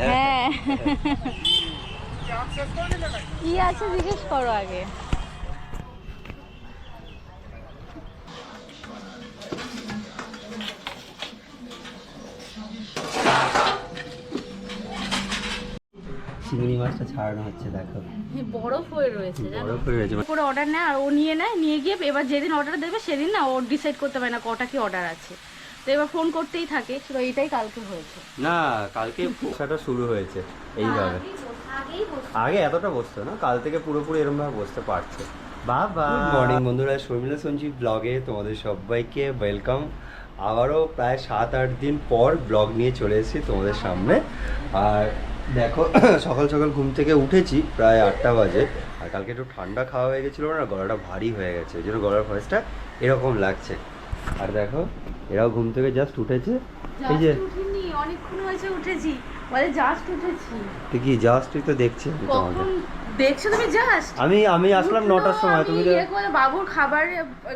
হ্যাঁ। কি আছে জিজ্ঞেস করো আগে। চিংড়ি মাছটা ছাড়ানো হচ্ছে দেখো। বরফ হয়ে রয়েছে জানো? বরফ হয়ে গেছে করে অর্ডার নেয় আর ও নিয়ে নেয় নিয়ে গিয়ে এবার যেদিন অর্ডার দেবে সেদিন না ও ডিসাইড করতে পারে না কটা কি অর্ডার আছে। তো এবার ফোন করতেই থাকে। তো এইটাই কালকে হয়েছে। না কালকে পোষাটা শুরু হয়েছে এইভাবে। আগেই আগে এতটা বসতো না কাল থেকে পুরোপুরি এরকম ভাবে বসতে পারছে। বাবা। গুড মর্নিং বন্ধুরা শর্মিলা সঞ্জীব ব্লগে তোমাদের সবাইকে ওয়েলকাম আবারও প্রায় সাত আট দিন পর ব্লগ নিয়ে চলে এসেছি তোমাদের সামনে। আর দেখো সকাল সকাল ঘুম থেকে উঠেছি প্রায় আটটা বাজে। আর কালকে একটু ঠান্ডা খাওয়া হয়ে গেছিল না গলাটা ভারী হয়ে গেছে ওই জন্য গলার ভয়েসটা এরকম লাগছে। আর দেখো এরাও ঘুম থেকে জাস্ট উঠেছে। এই যে জাস্ট অনেকক্ষণ হয়েছে উঠেছি। বলে জাস্ট উঠেছি। তুই কি জাস্টই তো দেখছি আমি তোমাকে। দেখছ তুমি জাস্ট আমি আমি আসলাম নটার সময় তুমি তো ইয়ে বাবুর খাবার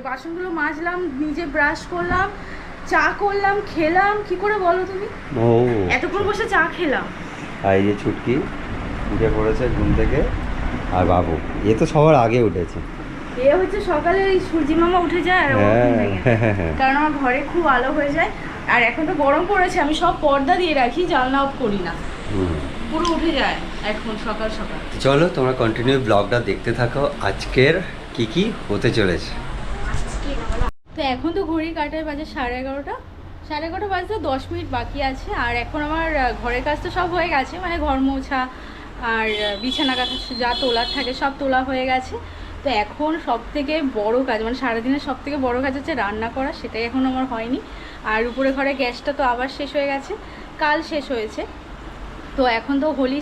বাসনগুলো মাজলাম নিজে ব্রাশ করলাম চা করলাম খেলাম কি করে বলো তুমি? ও এতক্ষণ বসে চা খেলাম। আর এই যে ছুটকি উঠে পড়েছে ঘুম থেকে। আর বাবু এ তো সবার আগে উঠেছে। এ হচ্ছে সকালে ওই সূর্যি মামা উঠে যায় আর হ্যাঁ। হ্যাঁ, হ্যাঁ। কারণ আমার ঘরে খুব আলো হয়ে যায় আর এখন তো গরম পড়েছে আমি সব পর্দা দিয়ে রাখি জানলা অফ করি না। পুরো উঠে যায় এখন সকাল সকাল। চলো তোমরা কন্টিনিউ ব্লগটা দেখতে থাকো। আজকের কি কি হতে চলেছে? তো এখন তো ঘড়ির কাটায় বাজে সাড়ে এগারোটা। সাড়ে এগারোটা বাজতে দশ মিনিট বাকি আছে আর এখন আমার ঘরের কাজ তো সব হয়ে গেছে মানে ঘর মোছা আর বিছানা কাটা যা তোলার থাকে সব তোলা হয়ে গেছে। তো এখন সব থেকে বড় কাজ মানে সারাদিনের সব থেকে বড় কাজ হচ্ছে রান্না করা, সেটাই এখন আমার হয়নি। আর উপরে ঘরে গ্যাসটা তো আবার শেষ হয়ে গেছে, কাল শেষ হয়েছে। তো এখন তো হোলি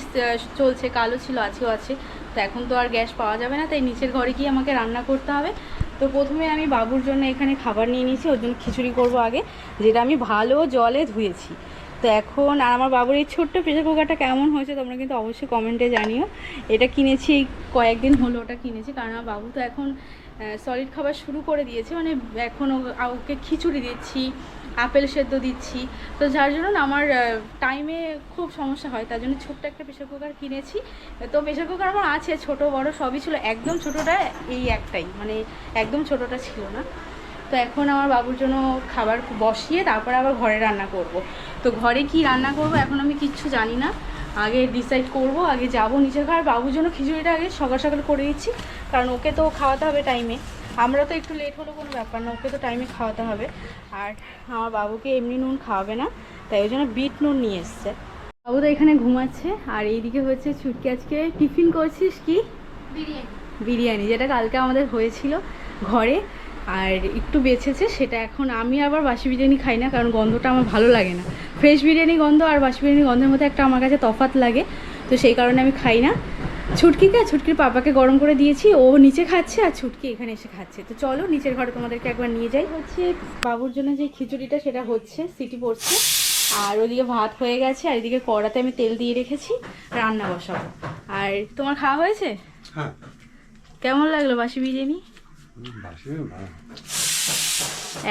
চলছে, কালও ছিল, আজকেও আছে। তো এখন তো আর গ্যাস পাওয়া যাবে না, তাই নিচের ঘরে গিয়ে আমাকে রান্না করতে হবে। তো প্রথমে আমি বাবুর জন্য এখানে খাবার নিয়ে নিয়েছি, ওর জন্য খিচুড়ি করব আগে, যেটা আমি ভালো জলে ধুয়েছি। তো এখন আর আমার বাবুর এই ছোট্ট প্রেশার কুকারটা কেমন হয়েছে তোমরা কিন্তু অবশ্যই কমেন্টে জানিও। এটা কিনেছি, কয়েকদিন হলো ওটা কিনেছি, কারণ আমার বাবু তো এখন সলিড খাবার শুরু করে দিয়েছে মানে এখন ওকে খিচুড়ি দিচ্ছি, আপেল সেদ্ধ দিচ্ছি। তো যার জন্য আমার টাইমে খুব সমস্যা হয়, তার জন্য ছোট্ট একটা প্রেশার কুকার কিনেছি। তো প্রেশার কুকার আমার আছে, ছোট বড় সবই ছিল, একদম ছোটোটা এই একটাই মানে একদম ছোটোটা ছিল না। তো এখন আমার বাবুর জন্য খাবার বসিয়ে তারপরে আবার ঘরে রান্না করব। তো ঘরে কি রান্না করব এখন আমি কিচ্ছু জানি না। আগে ডিসাইড করব আগে যাব নিজের ঘর। বাবুর জন্য খিচুড়িটা আগে সকাল সকাল করে দিচ্ছি কারণ ওকে তো খাওয়াতে হবে টাইমে আমরা তো একটু লেট হলো কোনো ব্যাপার না ওকে তো টাইমে খাওয়াতে হবে। আর আমার বাবুকে এমনি নুন খাওয়াবে না তাই ওই জন্য বিট নুন নিয়ে এসছে। বাবু তো এখানে ঘুমাচ্ছে আর এইদিকে হচ্ছে ছুটকি আজকে টিফিন করছিস কি? বিরিয়ানি। বিরিয়ানি যেটা কালকে আমাদের হয়েছিল ঘরে। আর একটু বেঁচেছে সেটা এখন আমি আবার বাসি বিরিয়ানি খাই না কারণ গন্ধটা আমার ভালো লাগে না। ফ্রেশ বিরিয়ানি গন্ধ আর বাসি বিরিয়ানি গন্ধের মধ্যে একটা আমার কাছে তফাৎ লাগে তো সেই কারণে আমি খাই না। ছুটকিকে ছুটকির পাপাকে গরম করে দিয়েছি ও নিচে খাচ্ছে আর ছুটকি এখানে এসে খাচ্ছে। তো চলো নিচের ঘরে তোমাদেরকে একবার নিয়ে যাই। হচ্ছে বাবুর জন্য যে খিচুড়িটা সেটা হচ্ছে সিটি পড়ছে। আর ওদিকে ভাত হয়ে গেছে আর এদিকে কড়াতে আমি তেল দিয়ে রেখেছি রান্না বসাবো। আর তোমার খাওয়া হয়েছে? হ্যাঁ। কেমন লাগল বাসি বিরিয়ানি?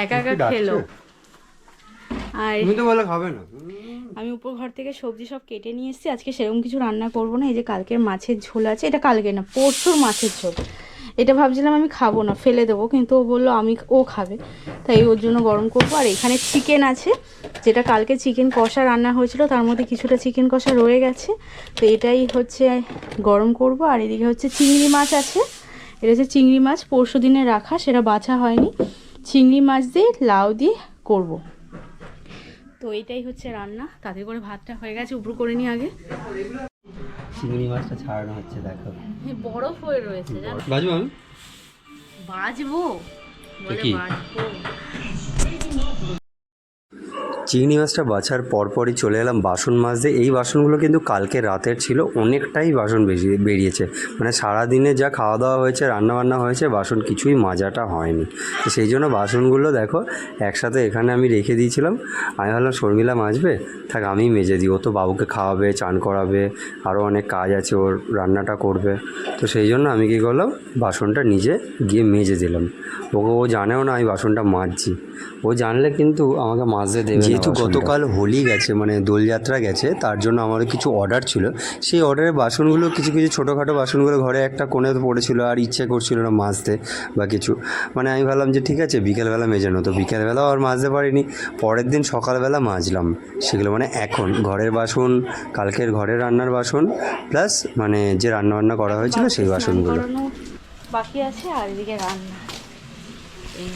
একা একা খেলো। আর তুমি তো বলে খাবে না। আমি উপর ঘর থেকে সবজি সব কেটে নিয়ে এসেছি। আজকে সেরকম কিছু রান্না করব না। এই যে কালকের মাছের ঝোল আছে এটা কালকে না পরশুর মাছের ঝোল। এটা ভাবছিলাম আমি খাব না ফেলে দেবো কিন্তু ও বলল আমি ও খাবে। তাই ওর জন্য গরম করব। আর এখানে চিকেন আছে যেটা কালকে চিকেন কষা রান্না হয়েছিল তার মধ্যে কিছুটা চিকেন কষা রয়ে গেছে। তো এটাই হচ্ছে গরম করব। আর এদিকে হচ্ছে চিংড়ি মাছ আছে। এটা হচ্ছে চিংড়ি মাছ। পরশু দিনে রাখা সেটা বাছা হয়নি। চিংড়ি মাছ দিয়ে লাউ দিয়ে করব। তো এইটাই হচ্ছে রান্না। তাতে করে ভাতটা হয়ে গেছে উপর করে নি আগে। চিংড়ি মাছটা ছাড়ানো হচ্ছে দেখো। বরফ হয়ে রয়েছে বাজবো আমি? বাজবো। বলে বাজবো। চিংড়ি মাছটা বাছার পরপরই চলে এলাম। বাসন মাজতে। এই বাসনগুলো কিন্তু কালকে রাতের ছিল। অনেকটাই বাসন বেরিয়ে বেরিয়েছে। মানে সারাদিনে যা খাওয়া দাওয়া হয়েছে রান্না বান্না হয়েছে, বাসন কিছুই মাজাটা হয়নি। তো সেই জন্য বাসনগুলো দেখো, একসাথে এখানে আমি রেখে দিয়েছিলাম। আমি ভাবলাম, শর্মিলা মাজবে? থাক, আমি মেজে দিই। ও তো বাবুকে খাওয়াবে, চান করাবে আরও অনেক কাজ আছে, ওর রান্নাটা করবে। তো সেই জন্য আমি কী করলাম, বাসনটা নিজে গিয়ে মেজে দিলাম। ওকে, ও জানেও না আমি বাসনটা মাজছি। ও জানলে কিন্তু আমাকে মাজতে দেবে যেহেতু গতকাল হোলি গেছে মানে দোলযাত্রা গেছে তার জন্য আমাদের কিছু অর্ডার ছিল। সেই অর্ডারের বাসনগুলো কিছু কিছু ছোটোখাটো বাসনগুলো ঘরে একটা কোণে পড়েছিল আর ইচ্ছে করছিল না মাজতে বা কিছু। মানে আমি ভাবলাম যে ঠিক আছে বিকেলবেলা মেজানো। তো বিকেলবেলাও আর মাজতে পারিনি। পরের দিন সকালবেলা মাজলাম সেগুলো। মানে এখন ঘরের বাসন কালকের ঘরের রান্নার বাসন প্লাস মানে যে রান্না বান্না করা হয়েছিল সেই বাসনগুলো। বাকি আছে আর এদিকে রান্না। এই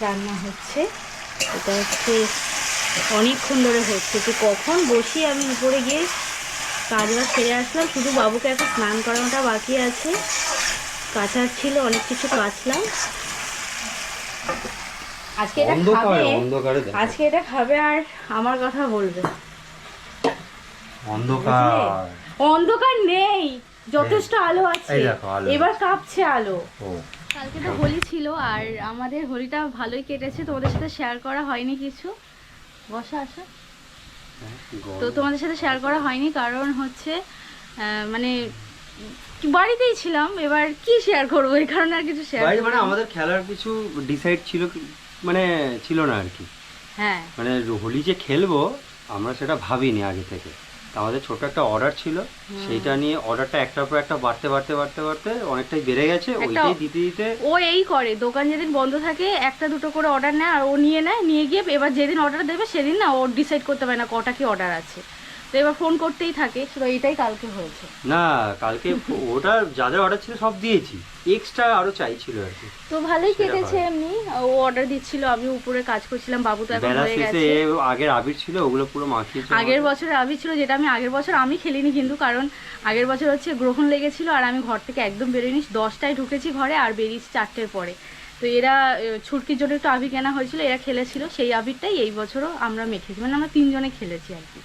রান্না হচ্ছে এটা হচ্ছে অনেকক্ষণ ধরে হচ্ছে। তো কখন বসি আমি উপরে গিয়ে কাজবার সেরে আসলাম শুধু বাবুকে এখন স্নান করানোটা বাকি আছে। কাচার ছিল অনেক কিছু কাচলাম। আজকে এটা খাবে? আজকে এটা খাবে আর আমার কথা বলবে। অন্ধকার। অন্ধকার নেই যথেষ্ট আলো আছে। এবার কাঁপছে আলো। ও। কালকে তো হোলি ছিল আর আমাদের হোলিটা ভালোই কেটেছে। তোমাদের সাথে শেয়ার করা হয়নি কিছু। বসা আসা। তো তোমাদের সাথে শেয়ার করা হয়নি কারণ হচ্ছে মানে বাড়িতেই ছিলাম এবার কি শেয়ার করব? এই কারণে আর কিছু শেয়ার মানে আমাদের খেলার কিছু ডিসাইড ছিল মানে ছিল না আর কি। হ্যাঁ। মানে হোলি যে খেলব আমরা সেটা ভাবিনি আগে থেকে। আমাদের ছোট একটা অর্ডার ছিল। সেটা নিয়ে অর্ডারটা একটার পর একটা বাড়তে বাড়তে বাড়তে বাড়তে অনেকটাই বেড়ে গেছে। ওইটাই দিতে দিতে ও এই করে দোকান যেদিন বন্ধ থাকে একটা দুটো করে অর্ডার নেয় আর ও নিয়ে নেয় নিয়ে গিয়ে এবার যেদিন অর্ডার দেবে সেদিন না ও ডিসাইড করতে পারে না কটা কি অর্ডার আছে। তো এবার ফোন করতেই থাকে। তো এইটাই কালকে হয়েছে। না কালকে ওটা যাদের অর্ডার ছিল সব দিয়েছি। এক্সট্রা আরও চাইছিল আর কি। তো ভালোই কেটেছে এমনি। ও অর্ডার দিচ্ছিল আমি উপরে কাজ করছিলাম বাবু তো এখন হয়ে গেছে। আগের আবির ছিল ওগুলো পুরো মাখিয়েছে আগের বছরে আবি ছিল যেটা আমি আগের বছর আমি খেলিনি কিন্তু কারণ আগের বছর হচ্ছে গ্রহণ লেগেছিল আর আমি ঘর থেকে একদম বেরোয়নি দশটায় ঢুকেছি ঘরে আর বেরিয়েছি চারটের পরে। তো এরা ছুটকির জন্য একটু আবির কেনা হয়েছিল এরা খেলেছিল সেই আবিরটাই এই বছরও আমরা মেখেছি। মানে আমরা তিনজনে খেলেছি আর কি।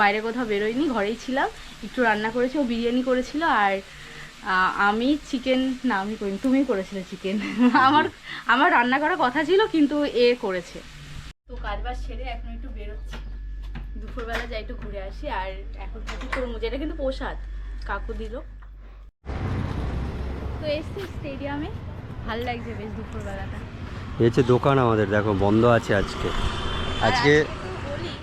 বাইরে কোথাও বেরোয়নি ঘরেই ছিলাম। একটু রান্না করেছি ও বিরিয়ানি করেছিল আর আমি চিকেন না আমি করিনি তুমি করেছিলে চিকেন আমার আমার রান্না করার কথা ছিল কিন্তু এ করেছে। তো কাজ বাজ সেরে এখন একটু বেরোচ্ছি। দুপুরবেলা যাই একটু ঘুরে আসি আর এখন কিছু তরমুজ এটা কিন্তু প্রসাদ কাকু দিল। তো এসছি স্টেডিয়ামে ভালো লাগছে বেশ দুপুরবেলাটা। এই হচ্ছে দোকান আমাদের দেখো বন্ধ আছে আজকে আজকে বলি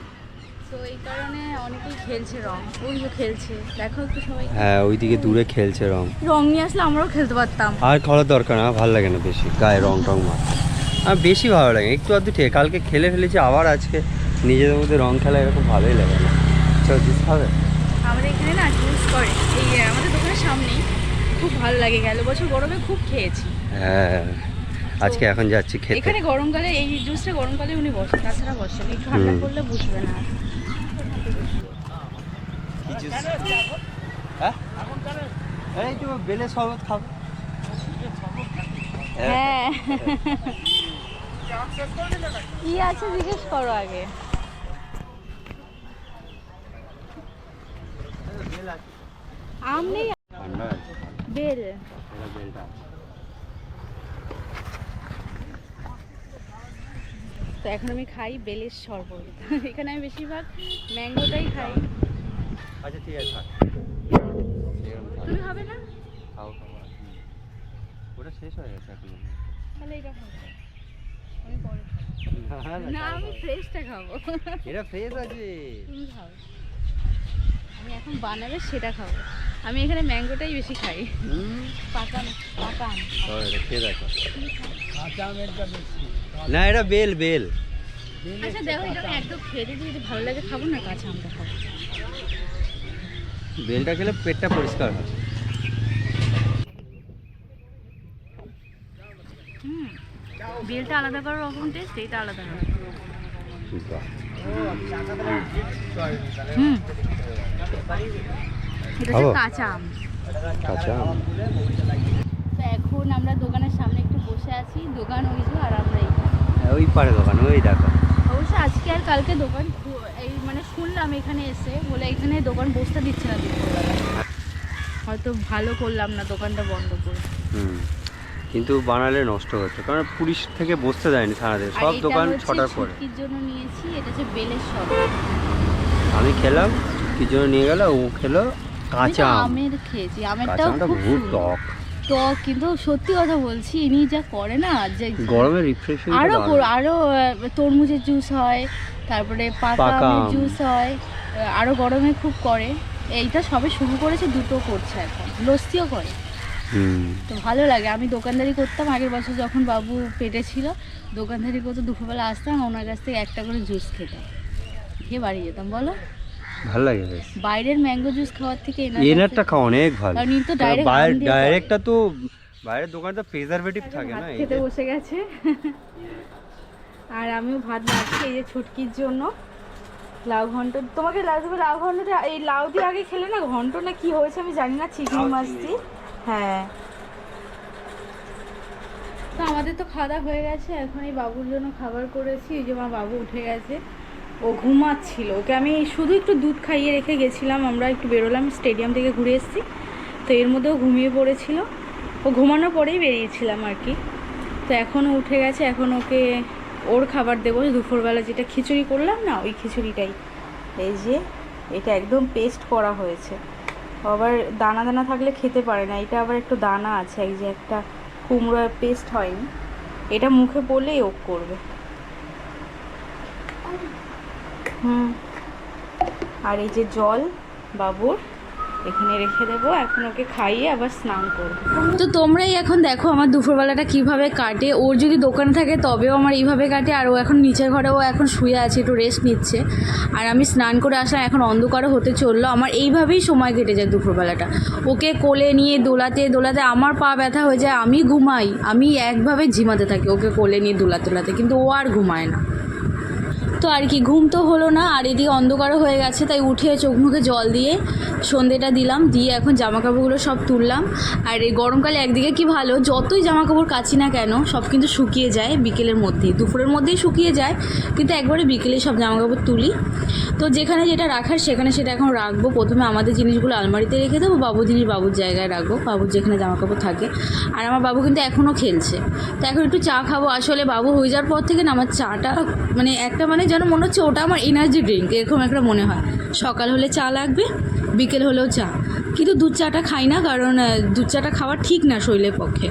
তো এই কারণে অনেকেই খেলছে রং ওই যে খেলছে। দেখো একটু সবাই। হ্যাঁ ওইদিকে দূরে খেলছে রং। রং নিয়ে আসলে আমরাও খেলতে পারতাম। আর খেলার দরকার না ভালো লাগে না বেশি গায়ে রং টং মার আর বেশি ভালো লাগে একটু আধটু ঠিক কালকে খেলে ফেলেছি আবার আজকে নিজেদের মধ্যে রং খেলা এরকম ভালোই লাগে না। চল জুস খাবে? আমাদের এখানে না জুস করে। এই আমাদের দোকানের সামনেই খুব ভালো লাগে গেল। বছর গরমে খুব খেয়েছি। হ্যাঁ আজকে এখন যাচ্ছি খেতে। এখানে গরমকালে এই জুসটা গরমকালে উনি বসেন তাছাড়া বসেন একটু ঠান্ডা। করলে বুঝবে না। হ্যাঁ এই তো বেলে শরবত খাব হ্যাঁ। কি আছে জিজ্ঞেস করো আগে। আম নেই। বেল। তো এখন আমি খাই বেলের শরবত। এখানে আমি বেশিরভাগ ম্যাঙ্গোটাই খাই। আচ্ছা ঠিক আছে থাক। খাবে না? খাও খাও আর কি। ওটা শেষ হয়ে গেছে এখন তাহলে এটা খাব আমি পরে না, না, না খাও, আমি ফ্রেশটা খাব। এটা ফ্রেশ আছে। তুমি খাও। আমি এখন বানাবে সেটা খাব। আমি এখানে ম্যাঙ্গোটাই বেশি খাই। হুম। পাকা পাকা এটা খেয়ে দেখো। না এটা বেল বেল। আচ্ছা দেখো এটা আমি একদম খেয়ে দিই যদি ভালো লাগে খাব না কাঁচা আমটা খাব। বেলটা খেলে পেটটা পরিষ্কার হয়। বেলটা আলাদা করার রকম টেস্ট এইটা আলাদা হয় হুম এটা হচ্ছে কাঁচা আম। কাঁচা আম। তো এখন আমরা দোকানের সামনে একটু বসে আছি দোকান ওই আর আমরা হ্যাঁ, ওই পারে দোকান ওই দেখো। অবশ্য আজকে আর কালকে দোকান এই মানে শুনলাম এখানে এসে বলে এখানে দোকান বসতে দিচ্ছে না হয়তো ভালো করলাম না দোকানটা বন্ধ করে। কিন্তু বানালে নষ্ট হচ্ছে কারণ পুলিশ থেকে বসতে দেয়নি সারাদিন সব দোকান ছটার পরে। জন্য নিয়েছি এটা হচ্ছে বেলের শরবত আমি খেলাম কি জন্য নিয়ে গেল ও খেলো কাঁচা আমের খেয়েছি আমেরটাও খুব। টক। টক কিন্তু সত্যি কথা বলছি ইনি যা করে না যে গরমে রিফ্রেশিং আরও আরও। তরমুজের জুস হয় তারপরে পাকা আমের জুস হয় আরও গরমে খুব করে। এইটা সবে শুরু করেছে দুটো করছে এখন। লস্যিও করে। তো ভালো লাগে। আমি দোকানদারি করতাম আগের বছর যখন বাবু পেটে ছিল দোকানদারি করতে দুপুরবেলা আসতাম ওনার কাছ থেকে একটা করে জুস খেতাম। খেয়ে বাড়ি যেতাম বলো। ভালো লাগে বেশ। বাইরের ম্যাঙ্গো জুস খাওয়ার থেকে এনারটা খাওয়া অনেক ভালো। কারণ তো ডাইরেক্টটা তো বাইরের দোকানে তো প্রিজারভেটিভ থাকে না খেতে বসে গেছে। আর আমিও ভাত বাড়ছি এই যে ছুটকির জন্য। লাউ ঘন্ট তোমাকে লাউ দেবে? লাউ ঘন্টটা এই লাউ দিয়ে আগে খেলে না ঘন্ট না কি হয়েছে আমি জানি না চিংড়ি মাছ দিয়ে। হ্যাঁ। তো আমাদের তো খাওয়া দাওয়া হয়ে গেছে এখন এই বাবুর জন্য খাবার করেছি এই যে আমার বাবু উঠে গেছে। ও ঘুমাচ্ছিল। ওকে আমি শুধু একটু দুধ খাইয়ে রেখে গেছিলাম, আমরা একটু বেরোলাম, স্টেডিয়াম থেকে ঘুরে এসেছি। তো এর মধ্যেও ঘুমিয়ে পড়েছিল। ও ঘুমানোর পরেই বেরিয়েছিলাম আর কি। তো এখনও উঠে গেছে, এখন ওকে ওর খাবার দেবো। দুপুরবেলা যেটা খিচুড়ি করলাম না, ওই খিচুড়িটাই। এই যে, এটা একদম পেস্ট করা হয়েছে। আবার দানা দানা থাকলে খেতে পারে না, এটা আবার একটু দানা আছে, এই যে একটা কুমড়োর পেস্ট হয়নি। এটা মুখে পড়লেই ওক করবে। হুম। আর এই যে জল, বাবুর, এখানে রেখে দেবো। এখন ওকে খাইয়ে আবার স্নান করব। তো তোমরাই এখন দেখো আমার দুপুরবেলাটা কীভাবে কাটে। ওর যদি দোকান থাকে, তবেও আমার এইভাবে কাটে। আর ও এখন নিচের ঘরে ও এখন শুয়ে আছে, একটু রেস্ট নিচ্ছে। আর আমি স্নান করে আসলাম, এখন অন্ধকারও হতে চলল। আমার এইভাবেই সময় কেটে যায় দুপুরবেলাটা। ওকে কোলে নিয়ে দোলাতে দোলাতে আমার পা ব্যথা হয়ে যায়। আমি ঘুমাই। আমি একভাবে ঝিমাতে থাকি ওকে কোলে নিয়ে দোলাতে দোলাতে। কিন্তু ও আর ঘুমায় না। তো আর কি, ঘুম তো হলো না, আর এদিকে অন্ধকারও হয়ে গেছে, তাই উঠে চোখ মুখে জল দিয়ে সন্ধেটা দিলাম, দিয়ে এখন জামা কাপড়গুলো সব তুললাম। আর এই গরমকালে একদিকে কি ভালো, যতই জামা কাপড় কাচি না কেন, সব কিন্তু শুকিয়ে যায় বিকেলের মধ্যেই, দুপুরের মধ্যেই শুকিয়ে যায়, কিন্তু একবারে বিকেলে সব জামা কাপড় তুলি। তো যেখানে যেটা রাখার সেখানে সেটা এখন রাখব। প্রথমে আমাদের জিনিসগুলো আলমারিতে রেখে দেবো, বাবু জিনিস বাবুর জায়গায় রাখব, বাবুর যেখানে জামা কাপড় থাকে। আর আমার বাবু কিন্তু এখনও খেলছে। তো এখন একটু চা খাব। আসলে বাবু হয়ে যাওয়ার পর থেকে না আমার চাটা মানে একটা মানে যেন মনে হচ্ছে ওটা আমার এনার্জি ড্রিঙ্ক এরকম একটা মনে হয়। সকাল হলে চা লাগবে, বিকেল হলেও চা। কিন্তু দুধ চাটা খাই না, কারণ দুধ চাটা খাওয়া ঠিক না শরীরের পক্ষে।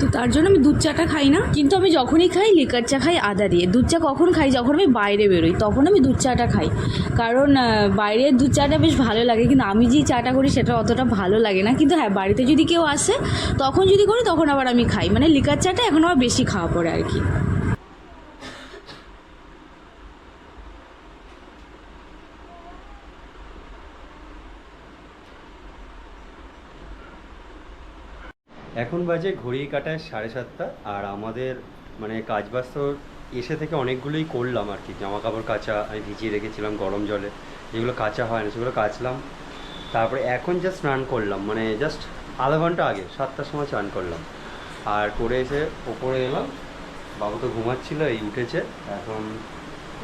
তো তার জন্য আমি দুধ চাটা খাই না। কিন্তু আমি যখনই খাই, লিকার চা খাই, আদা দিয়ে। দুধ চা কখন খাই? যখন আমি বাইরে বেরোই, তখন আমি দুধ চাটা খাই। কারণ বাইরের দুধ চাটা বেশ ভালো লাগে। কিন্তু আমি যে চাটা করি, সেটা অতটা ভালো লাগে না। কিন্তু হ্যাঁ বাড়িতে যদি কেউ আসে, তখন যদি করি, তখন আবার আমি খাই। মানে লিকার চাটা এখন আবার বেশি খাওয়া পড়ে আর কি। এখন বাজে ঘড়ি কাটায় সাড়ে সাতটা আর আমাদের মানে কাজ বাজ তো এসে থেকে অনেকগুলোই করলাম আর কি। জামা কাপড় কাচা আমি ভিজিয়ে রেখেছিলাম গরম জলে। যেগুলো কাচা হয় না সেগুলো কাচলাম। তারপরে এখন জাস্ট স্নান করলাম মানে জাস্ট আধা ঘণ্টা আগে সাতটার সময় স্নান করলাম। আর করে এসে ওপরে এলাম। বাবু তো ঘুমাচ্ছিল এই উঠেছে। এখন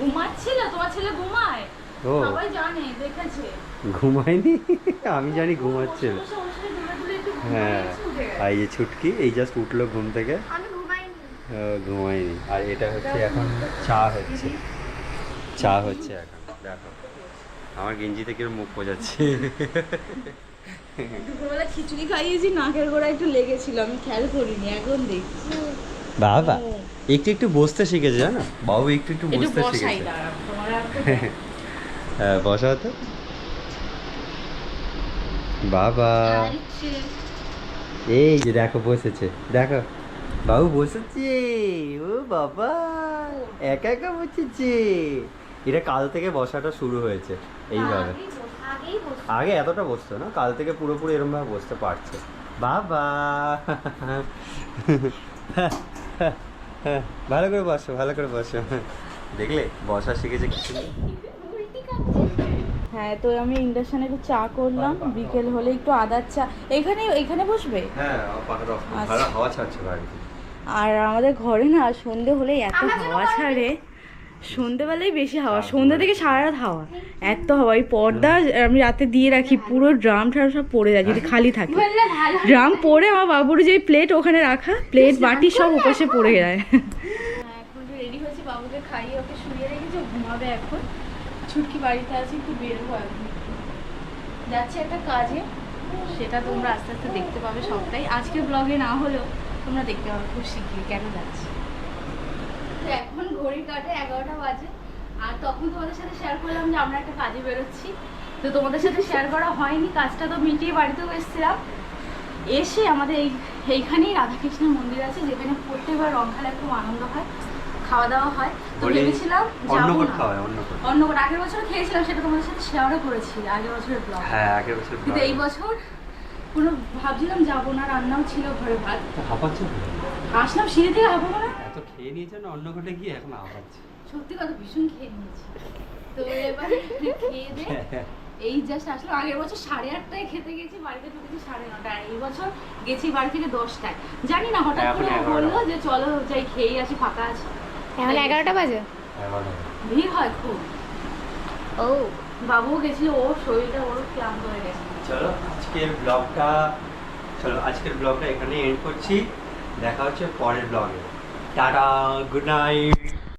ঘুমাচ্ছিল? তোমার ছেলে ঘুমায়? ও। সবাই জানে দেখেছে। ঘুমায়নি? আমি জানি ঘুমাচ্ছিল। হ্যাঁ। আর এই যে ছুটকি এই জাস্ট উঠল ঘুম থেকে। ঘুমাইনি। আর এটা হচ্ছে এখন চা হচ্ছে। চা হচ্ছে এখন দেখো। আমার গেঞ্জি থেকে মুখ বোঝাচ্ছে দুপুরবেলা খিচুড়ি খাইয়েছি নাকের গোড়া একটু লেগেছিল আমি খেয়াল করিনি এখন দেখছি। বাবা একটু একটু বসতে শিখেছে জানো? বাবু একটু একটু বসতে শিখেছে। হ্যাঁ বসা তো। বাবা। এই যে দেখো বসেছে। দেখো। বাবু বসেছে? ও বাবা একা একা বসেছে? এটা কাল থেকে বসাটা শুরু হয়েছে এইভাবে। আগে এতটা বসতো না কাল থেকে পুরোপুরি এরকম ভাবে বসতে পারছে। বাবা। ভালো করে বসো ভালো করে বসো। দেখলে বসা শিখেছে কিছু হ্যাঁ তো আমি ইন্ডাকশানে একটু চা করলাম বিকেল হলে একটু আদার চা। এখানে এখানে বসবে? হ্যাঁ হাওয়া ছাড়ছে বাড়িতে। আর আমাদের ঘরে না সন্ধে হলে এত হাওয়া ছাড়ে। সন্ধেবেলায় বেশি হাওয়া সন্ধ্যে থেকে সারা রাত হাওয়া। এত হাওয়া এই পর্দা আমি রাতে দিয়ে রাখি পুরো ড্রাম ট্রাম সব পড়ে যায় যদি খালি থাকে। ড্রাম পড়ে আমার বাবুর যে প্লেট ওখানে রাখা প্লেট বাটি সব উপাসে পড়ে যায়। এখন রেডি হয়েছে বাবুকে খাইয়ে ওকে শুয়ে রেখেছে ঘুমাবে এখন। ছুটকি বাড়িতে আছে, একটু বেরোবো এখন যাচ্ছি একটা কাজে, সেটা তোমরা আস্তে আস্তে দেখতে পাবে সবটাই। আজকে ব্লগে না হলেও তোমরা দেখতে পাবে খুব শিগগির কেন যাচ্ছি। এখন ঘড়ির কাটে এগারোটা বাজে, আর তখন তোমাদের সাথে শেয়ার করলাম যে আমরা একটা কাজে বেরোচ্ছি। তো তোমাদের সাথে শেয়ার করা হয়নি, কাজটা তো মিটিয়ে বাড়িতেও এসেছিলাম। এসে আমাদের এই এইখানেই রাধাকৃষ্ণের মন্দির আছে, যেখানে প্রত্যেকবার রং খেলায় খুব আনন্দ হয়। খাওয়া দাওয়া হয়। তো ভেবেছিলাম অন্য যাব কোট না। অন্য কোট আগের বছর খেয়েছিলাম সেটা তোমাদের সাথে শেয়ারও করেছি আগের বছরের ব্লগ হ্যাঁ আগের বছর কিন্তু এই বছর কোনো ভাবছিলাম যাব না রান্নাও ছিল ঘরে ভাত। হাঁপাচ্ছ আসলাম সিঁড়ি থেকে হাঁপাবো না? এত খেয়ে নিয়েছে না অন্য কোটে গিয়ে এখন হাঁপাচ্ছে? সত্যি কথা ভীষণ খেয়ে নিয়েছি। তো এবার খেয়ে দে। এই জাস্ট আগের বছর সাড়ে আটটায় খেতে গেছি বাড়িতে ঢুকেছি সাড়ে নটায় এই বছর গেছি বাড়ি থেকে দশটায়। জানি না হঠাৎ করে বলল যে চলো যাই খেয়েই আসি ফাঁকা আছে। এখন এগারোটা বাজে? ভিড় হয় খুব। ও। বাবু গেছিল ওর শরীরটা ওর ক্লান্ত হয়ে গেছে। চলো আজকের ব্লগটা চলো আজকের ব্লগটা এখানে এন্ড করছি। দেখা হচ্ছে পরের ব্লগে। Tata good night